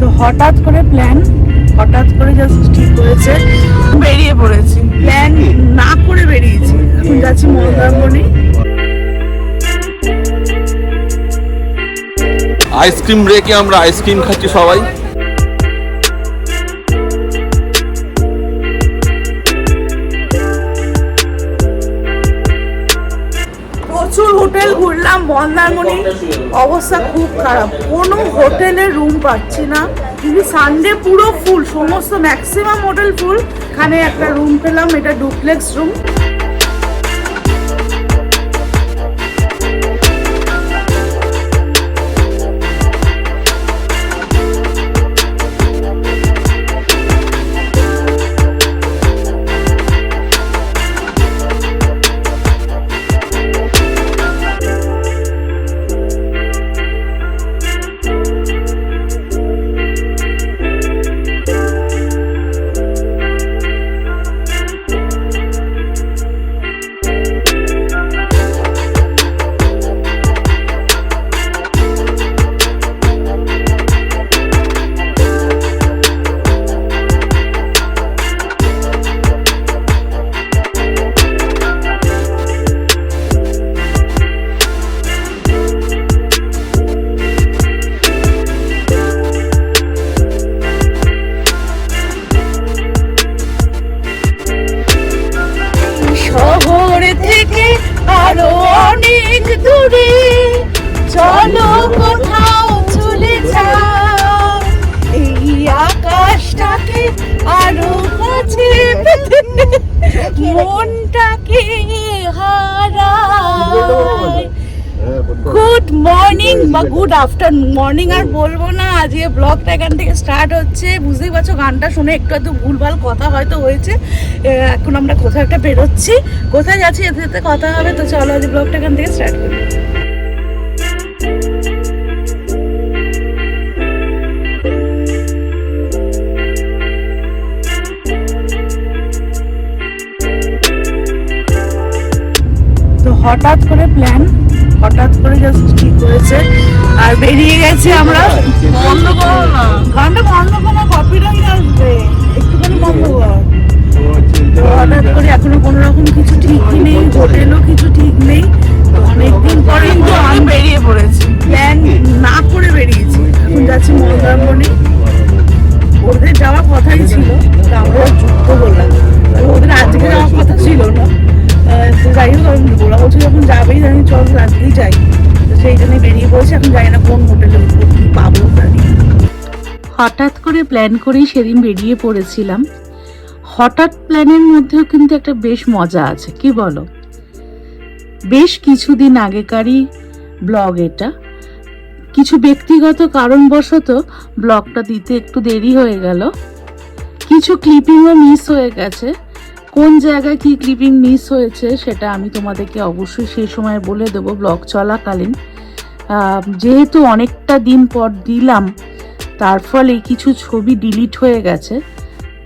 তো হঠাৎ করে প্ল্যান হঠাৎ করে জাস্ট ঠিক করেছে বেরিয়ে পড়েছি। প্ল্যান না করে বেরিয়েছি। এখন যাচ্ছি মন্দারমণি আইসক্রিম রেখে আমরা আইসক্রিম খাচ্ছি সবাই। প্রচুর হোটেল ঘুরলাম, মন্দারমণি। অবস্থা খুব খারাপ। কোনো হোটেলে রুম পাচ্ছি না। কিন্তু সানডে পুরো ফুল সমস্ত ম্যাক্সিমাম হোটেল ফুল এখানে একটা রুম পেলাম, এটা ডুপ্লেক্স রুম আফটারনুন মর্নিং আর বলব না, আজকে ব্লগটা এখান থেকে স্টার্ট হচ্ছে। বুঝতেই পারছ, গানটা শুনে একটু একটু ভুলভাল কথা হয়তো হয়েছে। এখন আমরা কোথাও একটা বেরোচ্ছি। কোথায় যাচ্ছি, এতে এতে কথা হবে, তো চলো আজ ব্লগটা এখান থেকে স্টার্ট করি। হঠাৎ করে প্ল্যান হঠাৎ করে জাস্ট ঠিক হয়েছে আর বেরিয়ে গেছি আমরা। বন্ধ করো না? গানটা বন্ধ করো কপিরাইট আসবে। একটুখানি বন্ধ কর তো হঠাৎ করে এখনও কোনো রকম কিছু ঠিক নেই হোটেলও কিছু ঠিক নেই। অনেকদিন পরে কিন্তু আমি বেরিয়ে পড়েছি। প্ল্যান না করে বেরিয়েছি। এখন যাচ্ছি মন্দারমণি ওদের যাওয়ার কথাই ছিল তো আমরা যুক্ত করলাম ওদের আজকে যাওয়ার কথা ছিল না। হঠাৎ করে প্ল্যান করেই সেদিন বেরিয়ে পড়েছিলাম। হঠাৎ প্ল্যানের মধ্যেও কিন্তু একটা বেশ মজা আছে, কি বলো? বেশ কিছুদিন আগেকারই ব্লগ এটা। কিছু ব্যক্তিগত কারণবশত ব্লগটা দিতে একটু দেরি হয়ে গেল। কিছু ক্লিপিংও মিস হয়ে গেছে। কোন জায়গায় কি ক্লিপিং মিস হয়েছে সেটা আমি তোমাদেরকে অবশ্যই সেই সময় বলে দেবো। ব্লগ চলাকালীন যেহেতু অনেকটা দিন পর দিলাম, তার ফলে কিছু ছবি ডিলিট হয়ে গেছে।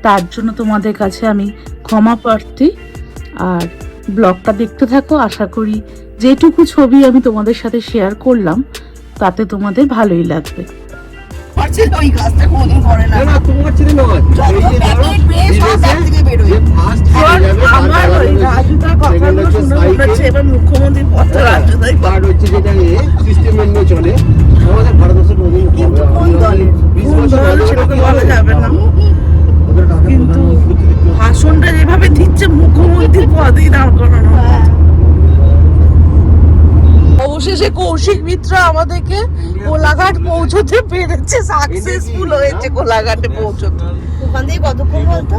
তার জন্য তোমাদের কাছে আমি ক্ষমা প্রার্থী। আর ব্লগটা দেখতে থাকো, আশা করি যেটুকু ছবি আমি তোমাদের সাথে শেয়ার করলাম, তাতে তোমাদের ভালোই লাগবে। পারছে তো ওই কাজটা কোনোদিন করে না না, তোমার ছেলে নয়। আমার মুখ্যমন্ত্রী হচ্ছে যেটা মেনে চলে। আমাদের। কোন দলের? বলা যাবে না। কিন্তু। ভাষণটা যেভাবে দিচ্ছে মুখ্যমন্ত্রী পদেই দাঁড় করানো অবশেষে কৌশিক মিত্র আমাদেরকে কোলাঘাট পৌঁছতে পেরেছে সাকসেসফুল হয়েছে কোলাঘাটে পৌঁছতে। ওখান থেকে কতক্ষণ বলতো?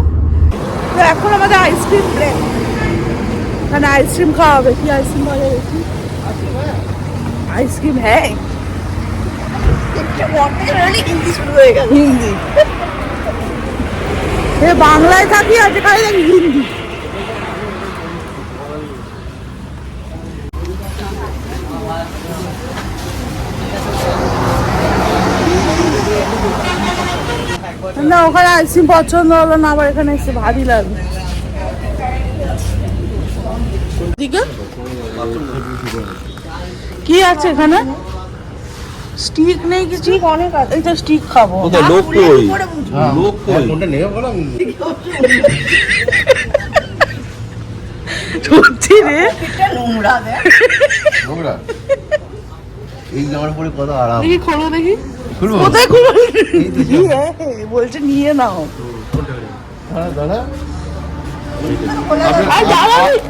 তো এখন আমাদের আইসক্রিম ব্রেক এখানে আইসক্রিম খাওয়া হবে কি আইসক্রিম কি আইসক্রিম হ্যাঁ। হিন্দি শুরু হয়ে গেল। হিন্দি। বাংলায় থাকি আর যেখানে হিন্দি না ওখানে আইসক্রিম পছন্দ হলো না আবার এখানে এসে ভারী লাগবে কি আছে এখানে? স্টিক নেই কি স্টিক অনেক আছে। এই তো স্টিক খাব। লোক কই? লোক কই? কোনটা নেবে বলো? সত্যি রে? নোংরা নোংরা? এই জামার পরে কত আরাম। দেখি খোলো দেখি। খুলবো? কোথায় খুলো? এই তো নিয়ে বলছে নিয়ে নাও। হ্যাঁ দাঁড়া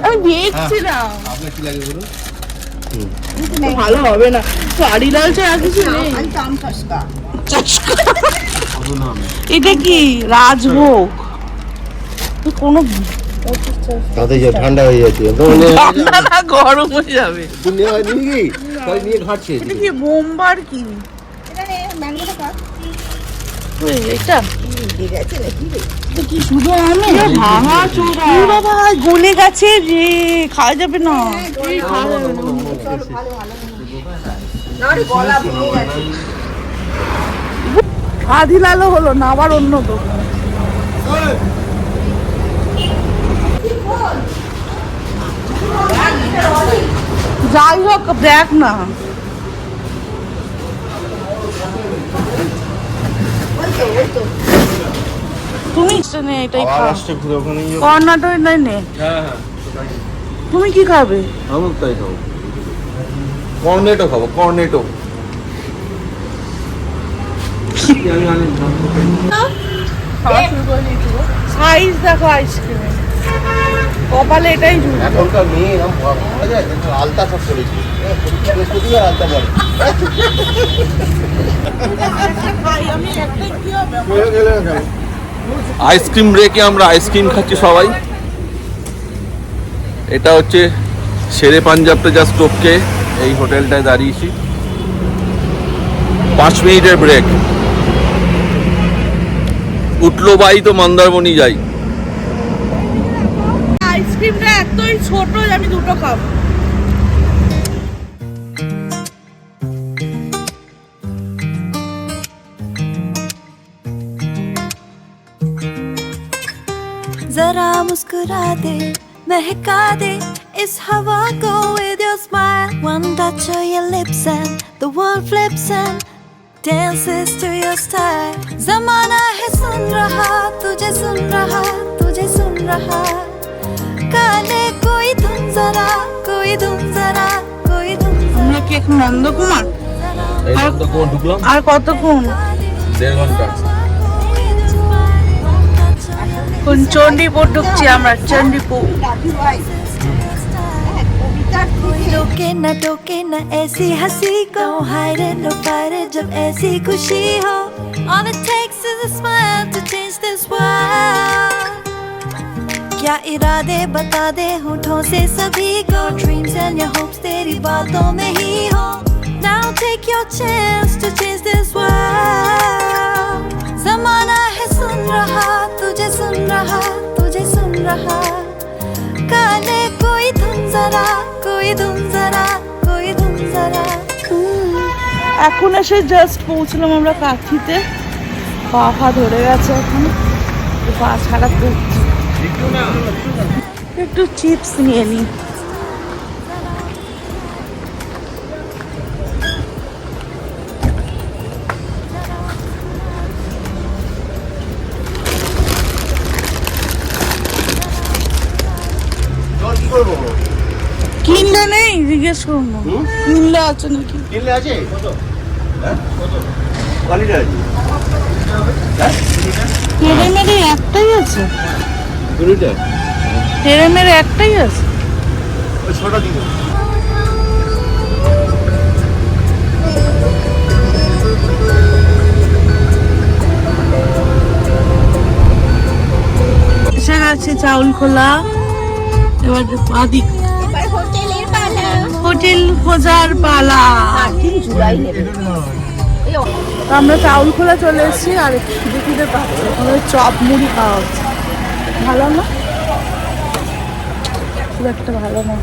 আমি দেখছিলাম আপনার কি লাগে বলুন? ভালো হবে না। শাড়ি লাল চা কিছু নেই? আমি তো আম সস্তা এটা কি? রাজভোগ? কোনো তাতে ঠান্ডা হয়ে যাচ্ছে। গরম হয়ে যাবে। নিয়ে নিয়ে কি তাই নিয়ে ঘাটছে এটা কি বোম্বার কি এটা নে ম্যাঙ্গোটা খা এটা ঠিক আছে নাকি রে এটা কি শুধু আমি ভাঙা চোরা বাবা গলে গেছে রে খাওয়া যাবে না আধি লালও হলো না আবার অন্য দোকান যাই হোক দেখ না। তুমি নে এটাই নাই নে? হ্যাঁ হ্যাঁ তুমি কি খাবে? আমি তাই খাব। কর্নেটো খাব কর্নেটো। সাইজ দেখো আইসক্রিমে কপালে এটাই জুড়ে। এখনকার মেয়ে এরকম যায় আলতা সব বৃহস্পতিবার আলতা কেন? আইসক্রিম রেখে আমরা আইসক্রিম খাচ্ছি সবাই। এটা হচ্ছে শেরে পাঞ্জাবটা জাস্ট টপকে এই হোটেলটায় দাঁড়িয়েছি। পাঁচ মিনিটের ব্রেক। উঠল বাই তো মন্দারমণি যাই। এতই ছোট যে আমি দুটো খাবো जरा मुस्कुरा दे महका दे इस हवा को with your smile one touch of your lips and the world flips and dances to your style जमाना है सुन रहा तुझे सुन रहा तुझे सुन रहा काले कोई धुन जरा कोई धुन जरा कोई धुन আমরা কি এখন নন্দকুমার ঢুকলাম আর কতক্ষণ দেড় ঘন্টা কোন চণ্ডীপুর ঢুকছি আমরা চণ্ডীপুর রাজু ভাই হ্যাঁ কবিতার कोई रोके न टोके न ऐसी हंसी को हाय रे नो पारे जब ऐसी खुशी हो All it takes is a smile to change this world क्या इरादे बता दे होठों से सभी को Dreams and your hopes तेरी बातों में ही हो Now take your chance to change this world जमाना है सुन रहा तुझे सुन रहा तुझे सुन रहा काले कोई धुन जरा कोई धुन जरा कोई धुन जरा এখন এসে জাস্ট পৌঁছলাম আমরা কাঠিতে পা ফা ধরে গেছে এখন একটু পা ছাড়াতে হচ্ছে একটু চিপস নিয়ে নিই জল কিনলে নেই? জিজ্ঞেস করুন না। কিনলে আছে নাকি? কিনলে আছে? কত? হ্যাঁ? কত? কোয়ালিটি আছে? তেরে মেরে একটাই আছে? কুড়িটা তেরে মেরে একটাই আছে। ওই ছোটা দিন এসে গেছে চাউল খোলা এবার আদি এবার হোটেলের পালা হোটেল খোঁজার পালা। আমরা চাউল খোলা চলে এসেছি আর খিদে খিদে পাচ্ছে। চপ মুড়ি খাওয়া হচ্ছে। ভালো না? খুব একটা ভালো না।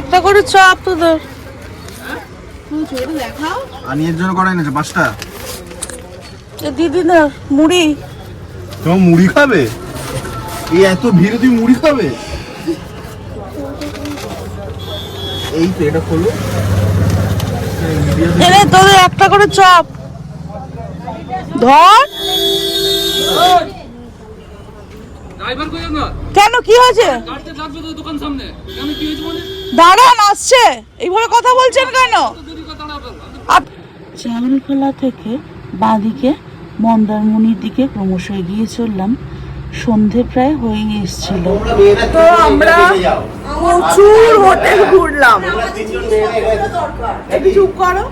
একটা করে চপ তো ধর আনিয়ের জন্য করাই না পাঁচটা? দিদি না মুড়ি। তোমার মুড়ি খাবে? এই এত ভিড়ে মুড়ি খাবে? এই তো এটা খোলো। এনে তোদের একটা করে চপ। ধর। ড্রাইভার কই আপনার? কেন কি হয়েছে? গাড়িতে লাগবে তো দোকান সামনে। আমি কি হয়েছে মানে? দাঁড়ান আসছে। এইভাবে কথা বলছেন কেন? চারুলখোলা থেকে বাঁদিকে মন্দারমণির দিকে ক্রমশ এগিয়ে চললাম। সন্ধে প্রায় হয়ে এসছিল। তো আমরা প্রচুর হোটেল ঘুরলাম। চুপ করো।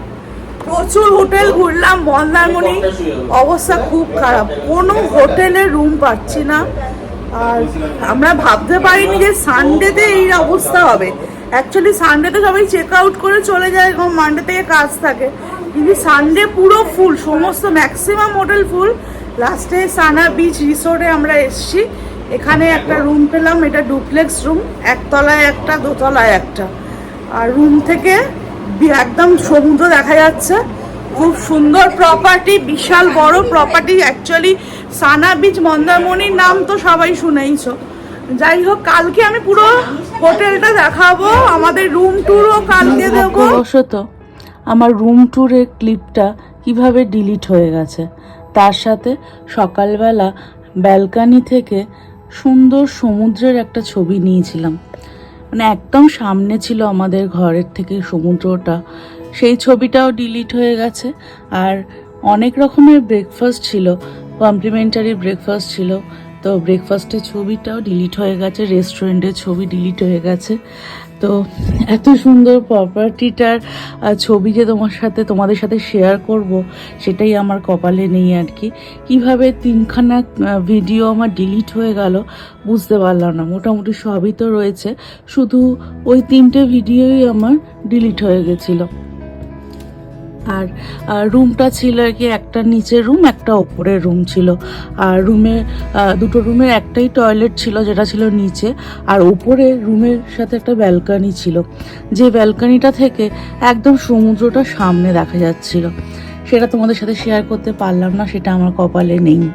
প্রচুর হোটেল ঘুরলাম, মন্দারমণি। অবস্থা খুব খারাপ। কোনো হোটেলে রুম পাচ্ছি না। আর আমরা ভাবতে পারিনি যে সানডেতে এই অবস্থা হবে। অ্যাকচুয়ালি সানডেতে সবাই চেক আউট করে চলে যায় এবং মানডে থেকে কাজ থাকে। কিন্তু সানডে পুরো ফুল সমস্ত ম্যাক্সিমাম হোটেল ফুল লাস্টে সানা বিচ রিসোর্টে আমরা এসেছি। এখানে একটা রুম পেলাম, এটা ডুপ্লেক্স রুম একতলায় একটা, দোতলায় একটা। আর রুম থেকে একদম সমুদ্র দেখা যাচ্ছে। খুব সুন্দর প্রপার্টি বিশাল বড় প্রপার্টি অ্যাকচুয়ালি সানা বিচ মন্দারমণির নাম তো সবাই শুনেইছো। যাই হোক, কালকে আমি পুরো হোটেলটা দেখাবো, আমাদের রুম ট্যুরও কালকে দেবো। আমার রুম ট্যুরের ক্লিপটা কীভাবে ডিলিট হয়ে গেছে তার সাথে সকালবেলা ব্যালকানি থেকে সুন্দর সমুদ্রের একটা ছবি নিয়েছিলাম। মানে একদম সামনে ছিল আমাদের ঘরের থেকে সমুদ্রটা। সেই ছবিটাও ডিলিট হয়ে গেছে আর অনেক রকমের ব্রেকফাস্ট ছিল কমপ্লিমেন্টারি ব্রেকফাস্ট ছিল। তো ব্রেকফাস্টের ছবিটাও ডিলিট হয়ে গেছে রেস্টুরেন্টের ছবি ডিলিট হয়ে গেছে। তো এত সুন্দর প্রপার্টিটার ছবি যে তোমার সাথে, তোমাদের সাথে শেয়ার করব, সেটাই আমার কপালে নেই আর কি। কীভাবে তিনখানা ভিডিও আমার ডিলিট হয়ে গেল, বুঝতে পারলাম না। মোটামুটি সবই তো রয়েছে। শুধু ওই তিনটে ভিডিওই আমার ডিলিট হয়ে গেছিল। আর রুমটা ছিল কি একটা নিচের রুম একটা ওপরের রুম ছিল। আর রুমে দুটো রুমের একটাই টয়লেট ছিল যেটা ছিল নিচে। আর ওপরে রুমের সাথে একটা ব্যালকানি ছিল। যে ব্যালকানিটা থেকে একদম সমুদ্রটা সামনে দেখা যাচ্ছিল। সেটা তোমাদের সাথে শেয়ার করতে পারলাম না, সেটা আমার কপালে নেই।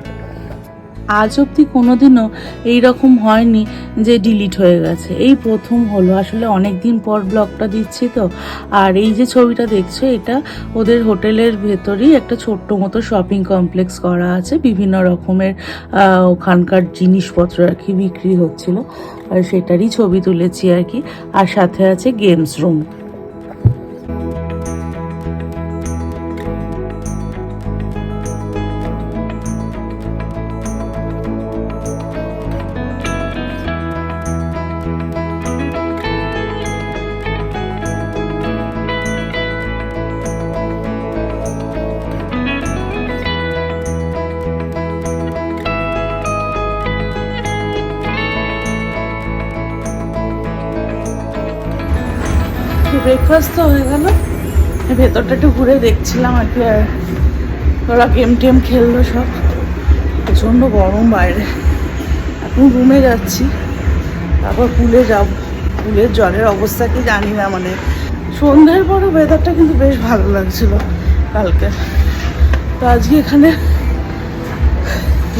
আজ অবধি কোনোদিনও এই রকম হয়নি যে ডিলিট হয়ে গেছে। এই প্রথম হলো। আসলে অনেক দিন পর ব্লগটা দিচ্ছি তো। আর এই যে ছবিটা দেখছ, এটা ওদের হোটেলের ভেতরেই একটা ছোট্ট মতো শপিং কমপ্লেক্স করা আছে। বিভিন্ন রকমের ওখানকার জিনিসপত্র আর কি বিক্রি হচ্ছিল। আর সেটারই ছবি তুলেছি আর কি। আর সাথে আছে গেমস রুম ব্রেকফাস্ট তো হয়ে গেল। ভেতরটা একটু ঘুরে দেখছিলাম আর কি, আর ওরা গেম টেম খেললো সব। প্রচণ্ড গরম বাইরে। এখন রুমে যাচ্ছি। তারপর পুলে যাব। পুলের জলের অবস্থা কি জানি না মানে সন্ধ্যের পরে ওয়েদারটা কিন্তু বেশ ভালো লাগছিল কালকে। তো আজকে এখানে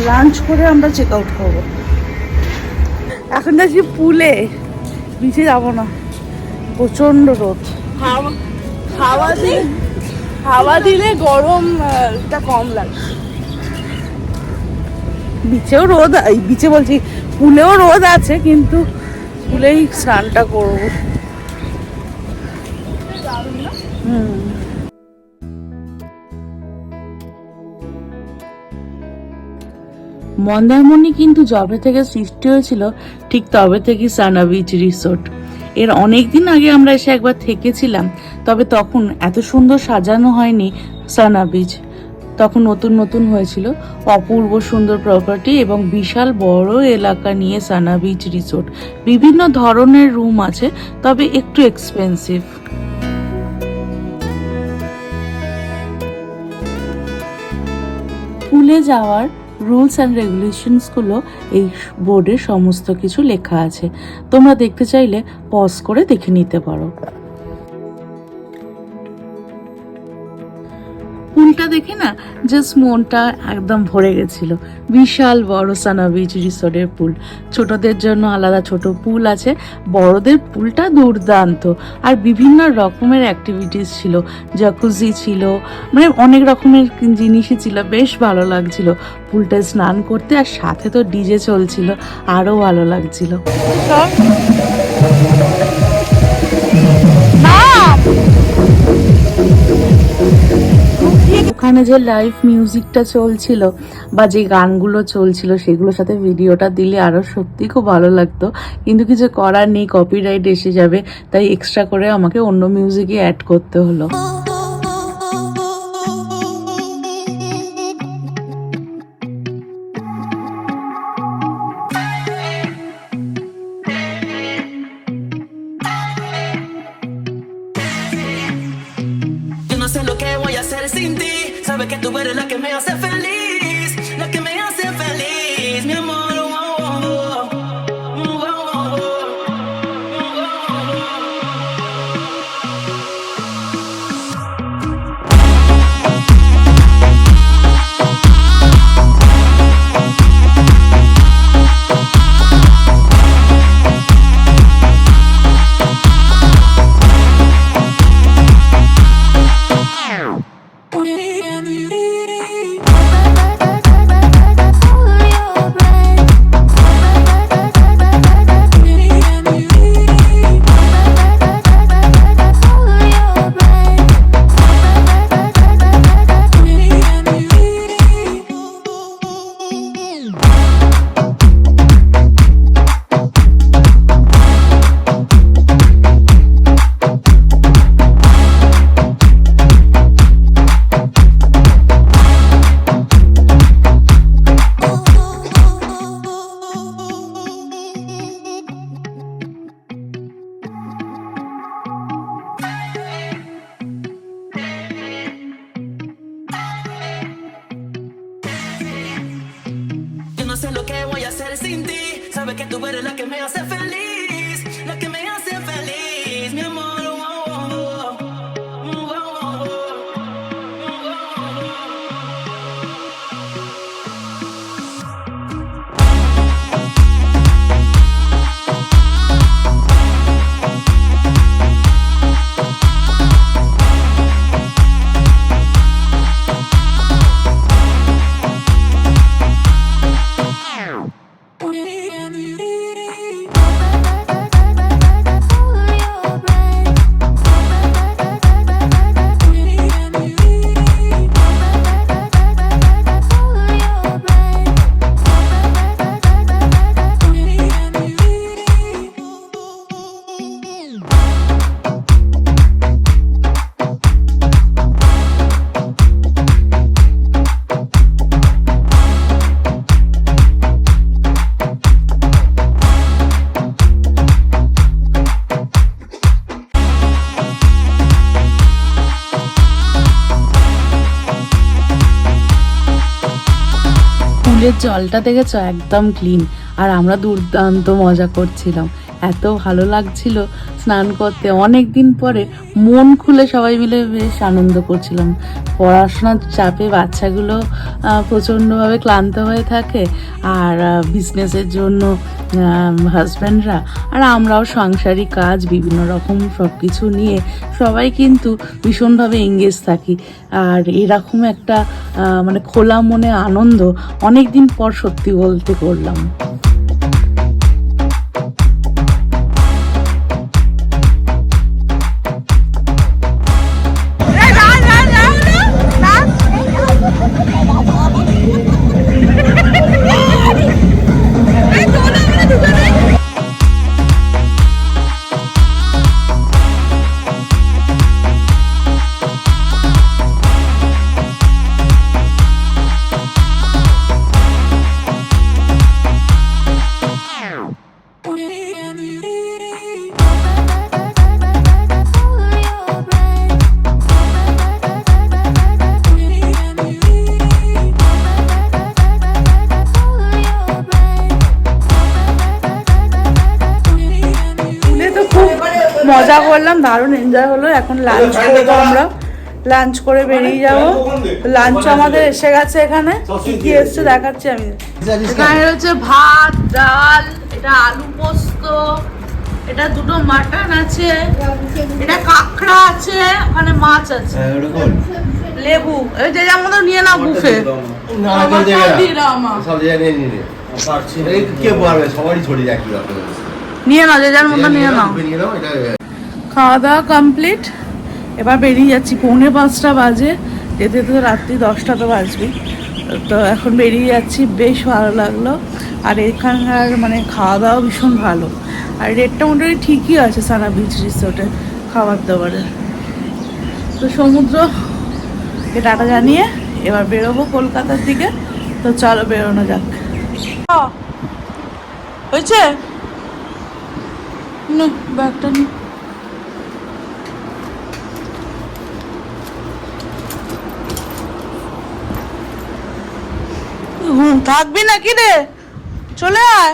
লাঞ্চ করে আমরা চেক আউট করব। এখন যাচ্ছি পুলে। নিচে যাব না। প্রচণ্ড রোদ। হাওয়া দিলে হাওয়া দিলে গরমটা কম লাগে। বিচেও রোদ বিচে বলছি, পুলেও রোদ আছে, কিন্তু পুলেই স্নানটা করব। মন্দারমণি কিন্তু যবে থেকে সৃষ্টি হয়েছিল, ঠিক তবে থেকে সানা বিচ রিসোর্ট। এর অনেক দিন আগে আমরা এসে একবার থেকেছিলাম, তবে তখন এত সুন্দর সাজানো হয়নি সানা বিচ তখন নতুন নতুন হয়েছিল অপূর্ব সুন্দর প্রপার্টি এবং বিশাল বড় এলাকা নিয়ে সানা বিচ রিসোর্ট বিভিন্ন ধরনের রুম আছে, তবে একটু এক্সপেন্সিভ স্কুলে যাওয়ার রুলস অ্যান্ড রেগুলেশনসগুলো এই বোর্ডে সমস্ত কিছু লেখা আছে। তোমরা দেখতে চাইলে পজ করে দেখে নিতে পারো। পুলটা দেখে না জাস্ট মনটা একদম ভরে গেছিল। বিশাল বড় সানা বিচ রিসোর্টের পুল। ছোটদের জন্য আলাদা ছোট পুল আছে। বড়দের পুলটা দুর্দান্ত। আর বিভিন্ন রকমের অ্যাক্টিভিটিস ছিল। জাকুজি ছিল। মানে অনেক রকমের জিনিসই ছিল। বেশ ভালো লাগছিল। পুলটায় স্নান করতে আর সাথে তো ডিজে চলছিল। আরও ভালো লাগছিল। ওখানে যে লাইভ মিউজিকটা চলছিল বা যে গানগুলো চলছিল, সেগুলোর সাথে ভিডিওটা দিলে আরও সত্যি খুব ভালো লাগতো কিন্তু কিছু করার নেই কপিরাইট এসে যাবে, তাই এক্সট্রা করে আমাকে অন্য মিউজিকই অ্যাড করতে হলো sé lo que voy a hacer sin ti. Sabes que tú eres la que me hace feliz. Voy a hacer sin ti. Sabes que tú eres la que me hace feliz. জলটা দেখেছ? একদম clean আর আমরা দুর্দান্ত মজা করছিলাম। এত ভালো লাগছিল। স্নান করতে অনেক দিন পরে মন খুলে সবাই মিলে বেশ আনন্দ করছিলাম। পড়াশোনার চাপে বাচ্চাগুলো প্রচণ্ডভাবে ক্লান্ত হয়ে থাকে আর বিজনেসের জন্য হাজব্যান্ডরা আর আমরাও সাংসারিক কাজ, বিভিন্ন রকম সব কিছু নিয়ে সবাই কিন্তু ভীষণভাবে এঙ্গেজ থাকি। আর এরকম একটা মানে খোলা মনে আনন্দ অনেক দিন পর সত্যি বলতে করলাম। এনজয় হলো এখন লাঞ্চ করব আমরা। লাঞ্চ করে বেরিয়ে যাব। লাঞ্চ আমাদের এসে গেছে এখানে। কি কি এসছে দেখাচ্ছি আমি। এখানে রয়েছে ভাত ডাল এটা আলু পোস্ত এটা দুটো মাটন আছে এটা কাঁকড়া আছে ওখানে মাছ আছে। লেবু। এই যে যার মতো নিয়ে নাও বুফে। নিয়ে নাও যে যার মতো নিয়ে নাও। খাওয়া দাওয়া কমপ্লিট এবার বেরিয়ে যাচ্ছি, পৌনে পাঁচটা বাজে। যেতে যেতে তো রাত্রি দশটা তো বাজবে। তো এখন বেরিয়ে যাচ্ছি, বেশ ভালো লাগল। আর এখানকার মানে খাওয়া দাওয়া ভীষণ ভালো। আর রেটটা মোটামুটি ঠিকই আছে সারা বিচ রিসোর্টে খাবার দাবারের। তো সমুদ্র টাটা জানিয়ে এবার বেরোবো কলকাতার দিকে। তো চলো বেরোনো যাক। হয়েছে? ব্যাগটা নিয়ে হুম থাকবি নাকি রে? চলে আয়।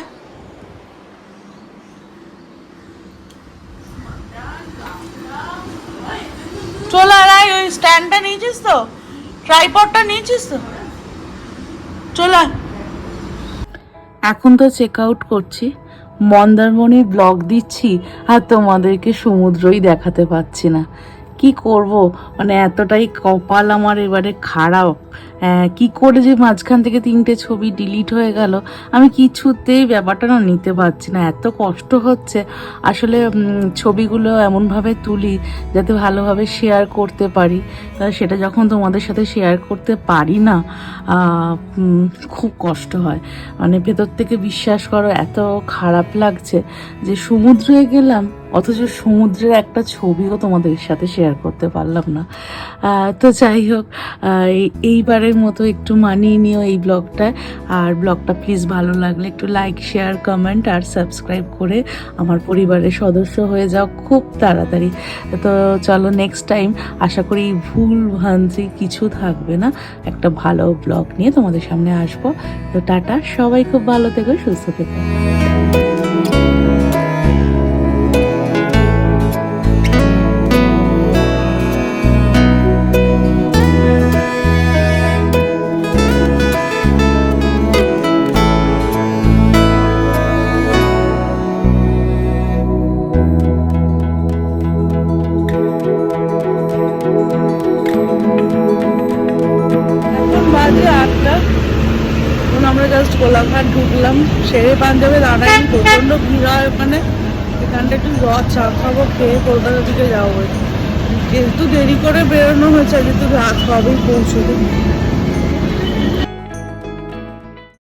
আয় ওই স্ট্যান্ডটা নিয়েছিস তো? ট্রাইপডটা নিয়েছিস তো? এখন তো চেক আউট করছি মন্দারমণির ব্লগ দিচ্ছি আর তোমাদেরকে সমুদ্রই দেখাতে পাচ্ছি না। কি করব? মানে এতটাই কপাল আমার এবারে খারাপ। কি করে যে মাঝখান থেকে তিনটে ছবি ডিলিট হয়ে গেল আমি কিছুতেই ব্যাপারটা না নিতে পারছি না। এত কষ্ট হচ্ছে আসলে ছবিগুলো এমনভাবে তুলি যাতে ভালোভাবে শেয়ার করতে পারি। সেটা যখন তোমাদের সাথে শেয়ার করতে পারি না খুব কষ্ট হয়। মানে ভেতর থেকে বিশ্বাস করো এত খারাপ লাগছে যে সমুদ্রে গেলাম অথচ সমুদ্রের একটা ছবিও তোমাদের সাথে শেয়ার করতে পারলাম না। তো যাই হোক আহ, এই- মতো একটু মানিয়ে নিও এই ব্লগটায় আর ব্লগটা প্লিজ ভালো লাগলে একটু লাইক শেয়ার কমেন্ট আর সাবস্ক্রাইব করে আমার পরিবারের সদস্য হয়ে যাও খুব তাড়াতাড়ি। তো চলো নেক্সট টাইম আশা করি ভুল ভ্রান্তি কিছু থাকবে না। একটা ভালো ব্লগ নিয়ে তোমাদের সামনে আসব। তো টাটা, সবাই খুব ভালো থেকো, সুস্থ থেকো। শেরে পাঞ্জাবে দাঁড়াই প্রচণ্ড ভিড় হয় ওখানে। এখানটা একটু রথ, চা খাব, খেয়ে কলকাতার দিকে যাব। যেহেতু দেরি করে বেরোনো হয়েছে যেহেতু রাত হবেই পৌঁছতে।